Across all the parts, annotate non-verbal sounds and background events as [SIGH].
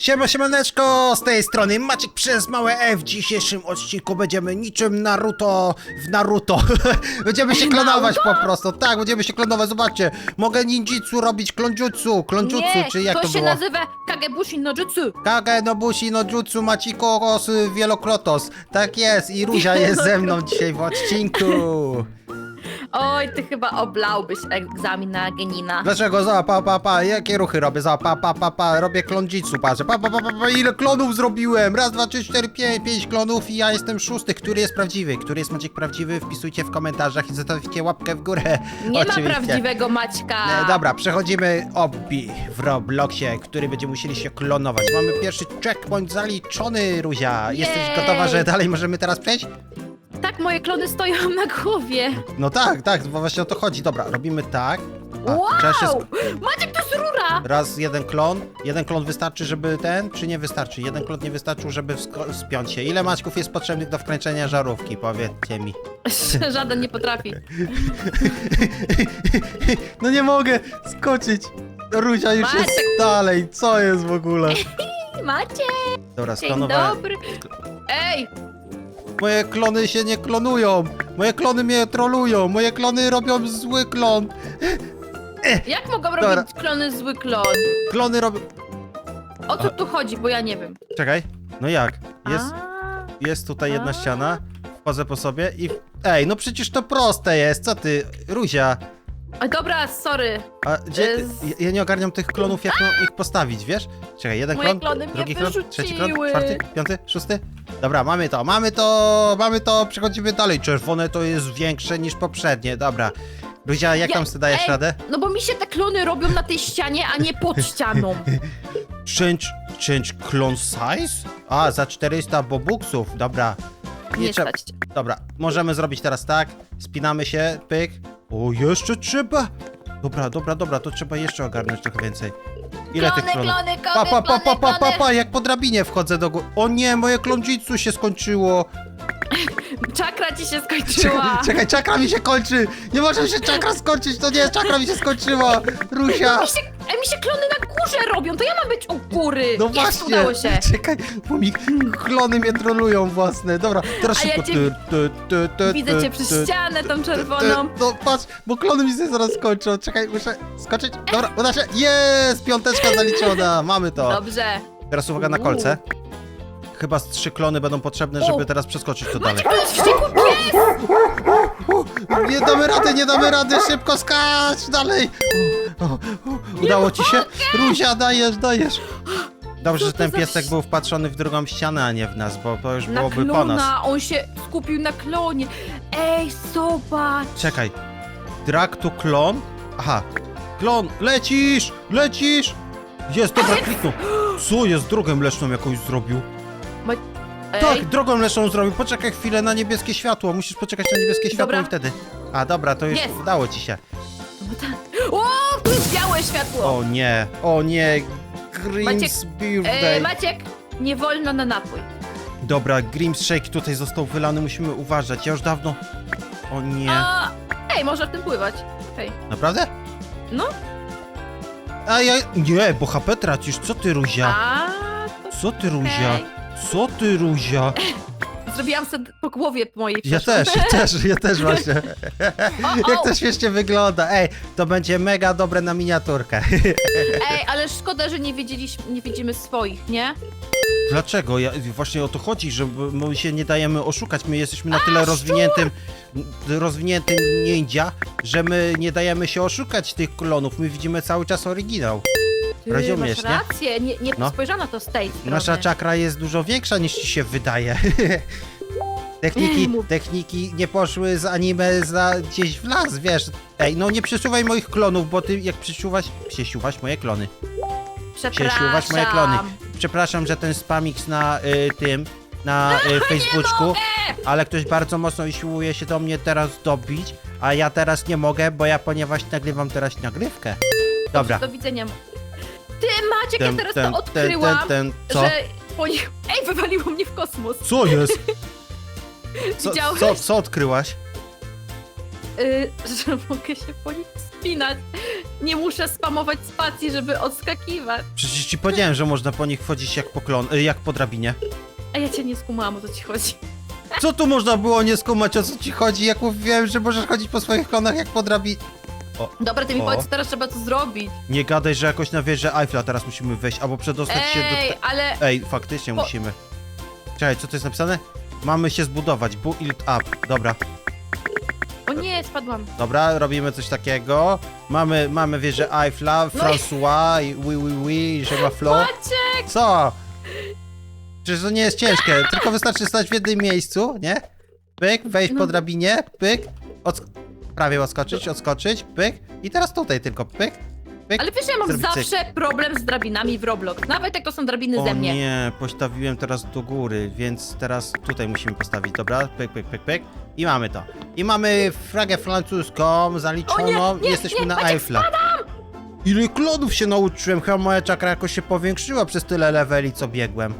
Siema, siemaneczko, z tej strony Maciek przez małe F. W dzisiejszym odcinku będziemy niczym Naruto w Naruto. [LAUGHS] będziemy się klonować po prostu. Tak, będziemy się klonować, zobaczcie. Mogę ninjitsu robić klonjutsu, klonjutsu, Nie, czy jak to, to, się było? nazywa Kagebushi no Jutsu. Kage nobushi no jutsu machikoros wieloklotos. Tak jest i Ruzia jest ze mną dzisiaj w odcinku. Oj, ty chyba oblałbyś egzamin na genina. Dlaczego? Za, pa, pa, pa, jakie ruchy robię? Za, pa, pa, pa, pa, robię klonjitsu, patrzę. Pa, pa, pa, pa, pa, ile klonów zrobiłem? Raz, dwa, trzy, cztery, pięć, pięć klonów i ja jestem szósty. Który jest prawdziwy? Który jest Maciek prawdziwy? Wpisujcie w komentarzach i zostawcie łapkę w górę. Nie ma Oczywiście. prawdziwego Maćka. E, dobra, przechodzimy obbi w Robloxie, który będziemy musieli się klonować. Mamy pierwszy checkpoint zaliczony, Ruzia. Jesteś Jej. gotowa, że dalej możemy teraz przejść? Tak, moje klony stoją [LAUGHS] na głowie. No tak, tak, bo właśnie o to chodzi. Dobra, robimy tak. A, wow! trzeba się sk- Maciek, to jest rura! Raz jeden klon. Jeden klon wystarczy, żeby ten, czy nie wystarczy? Jeden klon nie wystarczył, żeby wsko- spiąć się. Ile maćków jest potrzebnych do wkręcenia żarówki? Powiedzcie mi. [LAUGHS] Żaden nie potrafi. [LAUGHS] No nie mogę skoczyć. Ruzia już Maciek. jest dalej. Co jest w ogóle? Maciek, Dobra, dzień dobry. Ej, Moje klony się nie klonują. Moje klony mnie trolują. Moje klony robią zły klon. jak mogą Dobra. robić klony zły klon? Klony robią... O co tu chodzi, bo ja nie wiem. Czekaj. No jak? Jest, A, jest tutaj jedna A. ściana. Wchodzę po sobie i... Ej, no przecież to proste jest. Co ty, Ruzia? Oj, dobra, sorry. A gdzie... Z- Ja, ja nie ogarniam tych klonów, jak mam ich postawić, wiesz? Czekaj, jeden Moje klon, klony mnie drugi klon, trzeci klon, wyrzuciły. czwarty, piąty, szósty. Dobra, mamy to, mamy to, mamy to, przechodzimy dalej. Czerwone to jest większe niż poprzednie, dobra. Ruzia, jak Ja- tam sobie dajesz ej, radę? No bo mi się te klony robią na tej ścianie, a nie pod ścianą. Change, change clone size? A, za 400 bobuksów, dobra. Nie trzeba- stać cię. Dobra, możemy zrobić teraz tak, spinamy się, pyk. O, jeszcze trzeba. Dobra, dobra, dobra, to trzeba jeszcze ogarnąć trochę więcej. Ile tych klony, klonów? klony, Pa, klony, pa, pa, pa, klony, pa, pa, klony. pa, jak po drabinie wchodzę do góry. O nie, moje klonjitsu się skończyło. Czakra ci się Czekaj, skończyła. czekaj, czakra mi się kończy. Nie może mi się czakra skończyć, to nie, czakra mi się skończyła. Rusia. Mi się, e, mi się klony na górze robią, to ja mam być u góry. No Jest, właśnie. udało się. Czekaj, bo mi klony mnie trolują własne. Dobra, teraz A ja szybko. cię- Ty, ty, ty, ty, Widzę ty, cię przez ty, ścianę tą ty, czerwoną. No patrz, bo klony mi się zaraz skończą. Czekaj, muszę skoczyć. Dobra, uda się. Jest! Piąteczka zaliczona. Mamy to. Dobrze. Teraz uwaga na kolce. Chyba z trzy klony będą potrzebne, żeby teraz przeskoczyć to dalej. Wściekły pies! Nie damy rady, nie damy rady, szybko skacz dalej! O, o, o, Udało ci się? Ruzia, dajesz, dajesz! Dobrze, że to ten za piesek był wpatrzony w drugą ścianę, a nie w nas, bo to już Na byłoby po nas. klona, on się skupił na klonie. Ej, zobacz. Czekaj. Drag to klon? Aha. Klon, lecisz! Lecisz! Jest, dobra, kliknął. Co jest drogę mleczną jakąś zrobił? Ej, Tak, drogą mleczną zrobił. Poczekaj chwilę na niebieskie światło. Musisz poczekać na niebieskie światło Dobra. i wtedy. A dobra, to już Jest. udało ci się. no tak. O, tu jest białe światło. O nie, o nie. Grim's Birthday. Ej, Maciek, nie wolno na napój. Dobra, Grim's Shake tutaj został wylany, musimy uważać. Ja już dawno... O nie. A, ej, można w tym pływać. Hej. Naprawdę? No. A ja... Nie, bo HP tracisz. Co ty, Ruzia? A, to Co ty, Ruzia? Co ty, Ruzia? [LAUGHS] Zrobiłam sobie po głowie mojej Ja też, ja też, ja też właśnie. O, [LAUGHS] Jak o. to śmiesznie wygląda. Ej, to będzie mega dobre na miniaturkę. [LAUGHS] Ej, ale szkoda, że nie wiedzieliśmy, nie widzimy swoich, nie? Dlaczego? Ja, właśnie o to chodzi, że my się nie dajemy oszukać. My jesteśmy na tyle rozwiniętym, rozwiniętym ninja, że my nie dajemy się oszukać tych klonów. My widzimy cały czas oryginał. Ty, Rozumiesz, masz nie? rację, nie, nie No. spojrzano to z tej strony. Nasza czakra jest dużo większa niż ci się wydaje. [LAUGHS] Techniki, Mów. techniki nie poszły z anime za gdzieś w las, wiesz. Ej, no nie przesuwaj moich klonów, bo ty jak przesuwasz, przesuwasz moje klony. Przesuwasz moje klony. Przepraszam, że ten spamix na y, tym, na y, Facebooku, ale ktoś bardzo mocno usiłuje się do mnie teraz dobić, a ja teraz nie mogę, bo ja ponieważ nagrywam teraz nagrywkę. Dobra. Do widzenia. Ty, Maciek, ja teraz ten, to ten, odkryłam, ten, ten, co? że po nich... Ej, wywaliło mnie w kosmos. Co jest? [LAUGHS] Co, Widziałeś? co, co odkryłaś? Y, że [LAUGHS] mogę się po nich wspinać. nie muszę spamować spacji, żeby odskakiwać. Przecież ci powiedziałem, że można po nich wchodzić jak po, klon, y, jak po drabinie. A ja cię nie skumałam, o co ci chodzi. Co tu można było nie skumać, o co ci chodzi, jak mówiłem, że możesz chodzić po swoich klonach jak po drabinie? Dobra, ty mi O. powiedz, teraz trzeba to zrobić. Nie gadaj, że jakoś na wieżę Eiffla teraz musimy wejść, albo przedostać się do... Ej, Te... ale Ej, faktycznie Po- musimy. Czekaj, co to jest napisane? Mamy się zbudować, build up. Dobra, O nie, spadłam. dobra, robimy coś takiego. Mamy, mamy wieżę Eiffla, No i- François, i oui, oui, oui, je ma Flo. Maciek! Co? Przecież to nie jest ciężkie, tylko wystarczy stać w jednym miejscu, nie? Pyk, wejść po No. drabinie, pyk, odsk prawie odskoczyć, odskoczyć, pyk i teraz tutaj tylko pyk, pyk. Ale wiesz, ja mam Zrobić cyk. zawsze problem z drabinami w Roblox. Nawet jak to są drabiny O ze mnie. nie, postawiłem teraz do góry, więc teraz tutaj musimy postawić, dobra? Pyk, pyk, pyk, pyk. I mamy to. I mamy flagę francuską zaliczoną O nie, nie, jesteśmy nie, na Maciek, Eiffla. Ile klonów się nauczyłem, chyba moja czakra jakoś się powiększyła przez tyle leveli, co biegłem.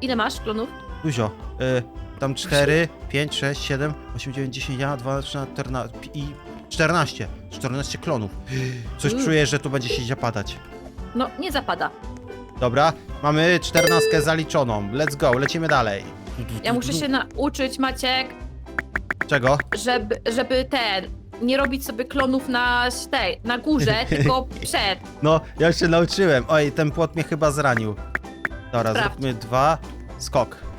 Ile masz klonów? Dużo. Y, tam 4, 5, 6, 7, 8, 9, 10, 11, 12, 14 i 14. 14 klonów. Coś Mm. czuję, że tu będzie się zapadać. No, nie zapada. Dobra, mamy 14 zaliczoną. Let's go, lecimy dalej. Ja muszę się nauczyć, Maciek, Czego? żeby, żeby ten, nie robić sobie klonów na tej, na górze, [LAUGHS] tylko przed. No, ja już się nauczyłem. Oj, ten płot mnie chyba zranił. Dobra, Sprawdź. zróbmy dwa. Skok.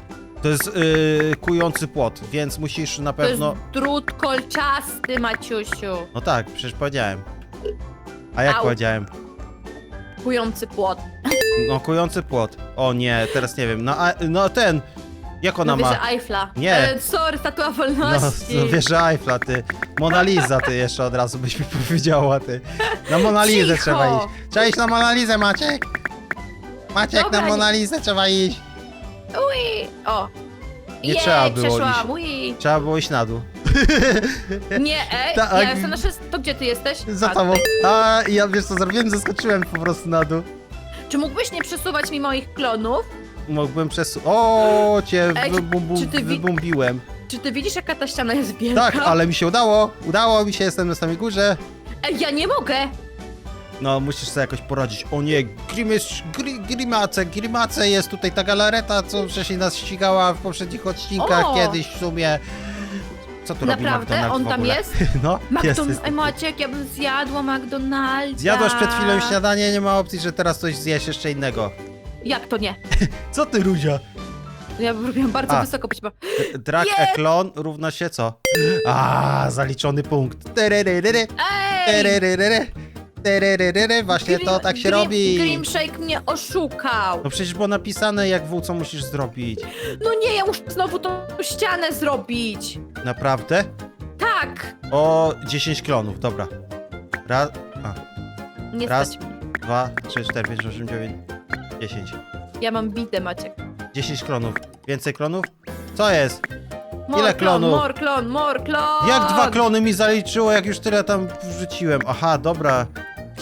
To jest yy, kujący płot, więc musisz na To jest pewno... drut kolczasty, Maciusiu. No tak, przecież powiedziałem. A jak Au. powiedziałem? Kujący płot. No, kujący płot. O nie, teraz nie wiem. No, a, no ten. Jak ona No ma? wieżę Eiffla. Nie. E, sorry, statua No, wolności. no wiesz, że Eiffla, ty. Mona Lisa, ty jeszcze od razu byś mi powiedziała, ty. Na Mona Lizę Cicho. trzeba iść. Trzeba iść na Mona Lizę, Maciek. Maciek, Dobra, na nie- Mona Lizę trzeba iść. Ui, o. Nie Jej, trzeba było przeszłam, iść. ui. Trzeba było iść na dół. [LAUGHS] Nie, ej, Tak. ja jestem na szes... To gdzie ty jesteś? Za A, tobą. A, ja wiesz co zrobiłem? Zaskoczyłem po prostu na dół. Czy mógłbyś nie przesuwać mi moich klonów? Mógłbym przesu... O, cię Ej, czy- wybumbu... czy ty wi- wybumbiłem. Czy ty widzisz, jaka ta ściana jest wielka? Tak, ale mi się udało. Udało mi się, jestem na samej górze. Ej, ja nie mogę! No, musisz sobie jakoś poradzić. O nie, Grimace, gri, Grimace, Grimace jest tutaj ta galareta, co wcześniej nas ścigała w poprzednich odcinkach O! kiedyś w sumie. Co tu Naprawdę? robi McDonald's On w tam ogóle? jest? [LAUGHS] No, jest, McDon... jest. Ej, Maciek, ja bym zjadła McDonalda. Zjadłaś przed chwilą śniadanie, nie ma opcji, że teraz coś zjesz jeszcze innego. Jak to nie? [LAUGHS] Co ty, Ruzia? Ja robiłam bardzo A. wysoko, być Drag Nie! eklon równa się co? A, zaliczony punkt. Terererery, Ej! terererery, terererery. Właśnie to tak się robi. Grim Shake mnie oszukał. No przecież było napisane jak w co musisz zrobić. No nie, ja muszę znowu tą ścianę zrobić. Naprawdę? Tak. O 10 klonów, dobra. Raz, a, Nie Raz. stać dwa, trzy, cztery, pięć, osiem, dziewięć, dziesięć. Ja mam bitę, Maciek. 10 klonów. Więcej klonów? Co jest? More Ile klon, klonów? More klon, more klon. Jak dwa klony mi zaliczyło, jak już tyle tam wrzuciłem? Aha, dobra.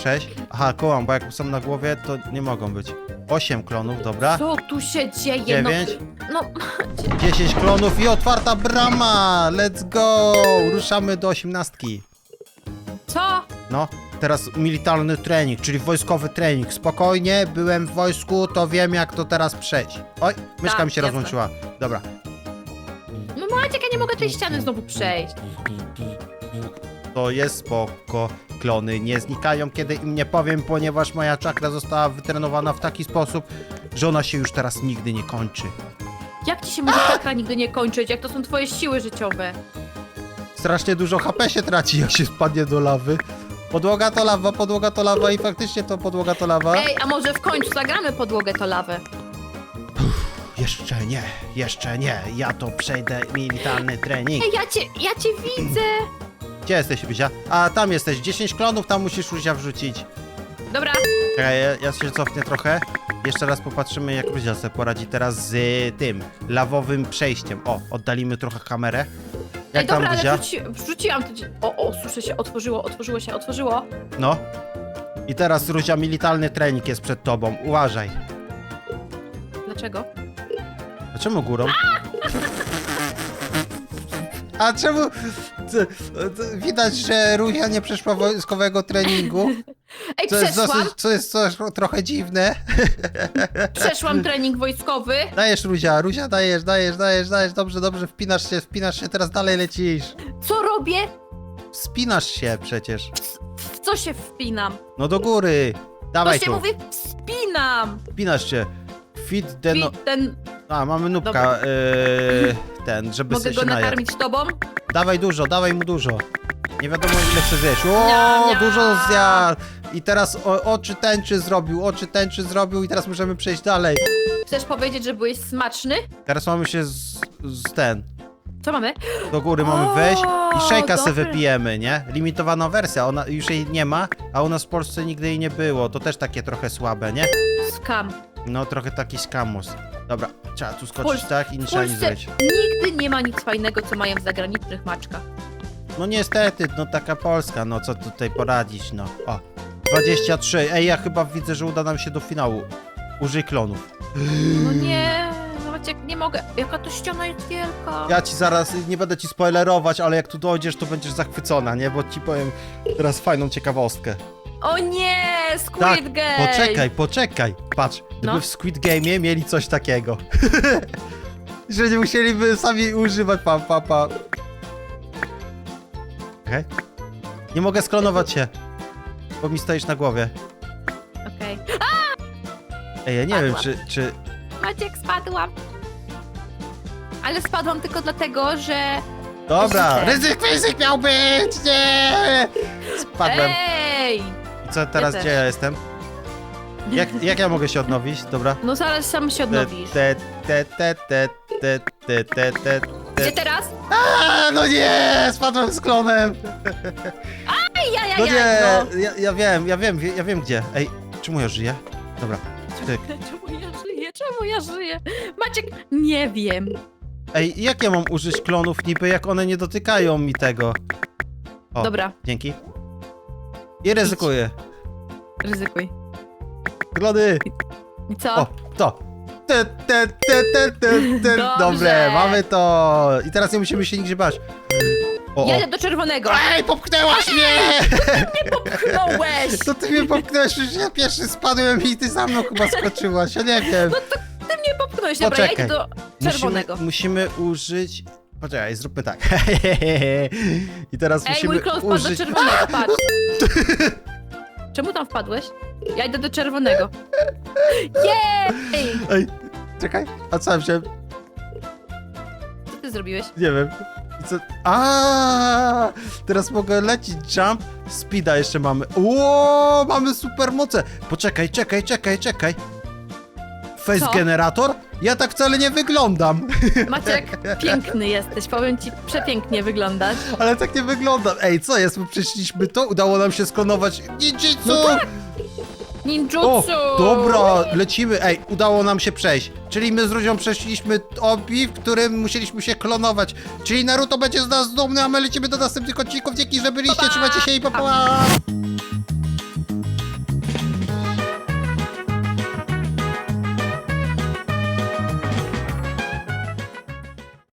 Sześć. Aha, kołam, bo jak są na głowie, to nie mogą być. Osiem klonów, dobra. Co tu się dzieje? Dziewięć. No, [LAUGHS] no 10 klonów i otwarta brama! Let's go! Ruszamy do osiemnastki. co? No, teraz militarny trening, czyli wojskowy trening. Spokojnie, byłem w wojsku, to wiem jak to teraz przejść. Oj, myszka Tak, mi się jasne. rozłączyła. Dobra. No Maciek, ja nie mogę tej ściany znowu przejść. To jest spoko. Klony nie znikają, kiedy im nie powiem, ponieważ moja czakra została wytrenowana w taki sposób, że ona się już teraz nigdy nie kończy. Jak ci się może takra nigdy nie kończyć, jak to są twoje siły życiowe? Strasznie dużo HP się traci, jak się spadnie do lawy. Podłoga to lawa, podłoga to lawa i faktycznie to podłoga to lawa. Ej, a może w końcu zagramy podłogę to lawę? Jeszcze nie, jeszcze nie. Ja to przejdę militarny trening. Ej, ja cię, ja cię widzę. Gdzie jesteś, Ruzia? A, tam jesteś. 10 klonów, tam musisz Ruzia wrzucić. Dobra, Czekaj, ja, ja się cofnę trochę. Jeszcze raz popatrzymy, jak Ruzia sobie poradzi teraz z y, tym lawowym przejściem. O, oddalimy trochę kamerę. Jak Ej, tam, dobra, ale Ruzia? wrzuci, wrzuciłam to. O, o, słyszę się, otworzyło, otworzyło się, otworzyło. No. I teraz, Ruzia, militarny trening jest przed tobą. Uważaj. Dlaczego? A czemu górą? [LAUGHS] A czemu... to- to Widać, że Ruja nie przeszła wojskowego treningu. Ej, Co jest, przeszłam, dosyć, co jest coś trochę dziwne. przeszłam trening wojskowy. Dajesz, Ruzia, Ruzia, dajesz, dajesz, dajesz, dajesz. Dobrze, dobrze, wpinasz się, wpinasz się, teraz dalej lecisz. Co robię? Wspinasz się przecież. W co się wpinam? No do góry. To Dawaj się tu. mówi wspinam. Wpinasz się. Fit. Fit ten, A, mamy nubka. Dobra. Yy, ten, żeby mogę sobie go się najadł. nakarmić tobą? Dawaj dużo, dawaj mu dużo. Nie wiadomo ile chce zjeść. O, dużo zjadł. I teraz o, oczy tęczy zrobił, oczy tęczy zrobił i teraz możemy przejść dalej. Chcesz powiedzieć, że byłeś smaczny? Teraz mamy się z, z ten. Co mamy? Do góry mamy O, wejść i szejka se dobry. wypijemy, nie? Limitowana wersja, ona już jej nie ma, a u nas w Polsce nigdy jej nie było. To też takie trochę słabe, nie? Skam. No trochę taki skamus. Dobra, trzeba tu skoczyć Polsce- tak i nie trzeba nic Polsce zrobić. nigdy nie ma nic fajnego, co mają w zagranicznych maczkach. No niestety, no taka Polska, no co tutaj poradzić, no. O, 23. Ej, ja chyba widzę, że uda nam się do finału. Użyj klonów. No nie, Maciek, nie mogę. Jaka to ściana jest wielka. Ja ci zaraz, nie będę ci spoilerować, ale jak tu dojdziesz, to będziesz zachwycona, nie? Bo ci powiem teraz fajną ciekawostkę. O nie, Squid Tak, Game! poczekaj, poczekaj. Patrz, gdyby No. w Squid Game'ie mieli coś takiego. [LAUGHS] że nie musieliby sami używać pa, pa, pa. Okej. Nie mogę sklonować się, bo mi stoisz na głowie. Okej. Ej, ja nie wiem, czy, czy... Maciek, spadłam. Ale spadłam tylko dlatego, że... Dobra, Ryzyk. ryzyk, ryzyk miał być, nie! Spadłem. Ej! co teraz, gdzie ja jestem? Jak, jak ja mogę się odnowić, dobra? No zaraz sam się odnowisz. Te, te, te, te, te, te, te, te, Gdzie teraz? A, no nie, spadłem z klonem. Ej, ja, ja, No nie, ja, no. ja, ja wiem, ja wiem, ja wiem gdzie. Ej, czemu ja żyję? Dobra, tyk. [LAUGHS] Czemu ja żyję? Czemu ja żyję? Maciek, nie wiem. Ej, jak ja mam użyć klonów niby, jak one nie dotykają mi tego? O, Dobra. dzięki. I ryzykuję. ryzykuj. Klony! I co? O, to. Te, te, te, te, te, te. Dobrze. Dobre, mamy to. I teraz nie musimy się nigdzie bać. O, o. Jadę do czerwonego. Ej, popchnęłaś mnie! [LAUGHS] Popchnąłeś! To ty mnie popchnąłeś, już ja pierwszy spadłem i ty za mną chyba skoczyłaś, ja nie wiem. Ty mnie popchnąłeś. Dobra, ja Poczekaj. idę do czerwonego. Musimy, musimy użyć... Poczekaj, zróbmy tak. [LAUGHS] I teraz Ej, musimy mój klon wpadł do użyć... czerwonego, patrz. [LAUGHS] Czemu tam wpadłeś? Ja idę do czerwonego. Jej! Ej, czekaj, a co ja wziąłem? Co ty zrobiłeś? Nie wiem. I co? A, teraz mogę lecieć jump. Speeda jeszcze mamy. Ło, mamy super moce. Poczekaj, czekaj, czekaj, czekaj. Face Co? generator? Ja tak wcale nie wyglądam. [LAUGHS] Maciek, piękny jesteś. Powiem ci, przepięknie wyglądasz. Ale tak nie wyglądam. Ej, co jest? My przeszliśmy to, udało nam się sklonować ninjitsu. No tak. Ninjutsu! O, dobra, lecimy. Ej, udało nam się przejść. Czyli my z Ruzią przeszliśmy obi, w którym musieliśmy się klonować. Czyli Naruto będzie z nas dumny, a my lecimy do następnych odcinków. Dzięki, że byliście. Pa, pa. Trzymajcie się i pa pa!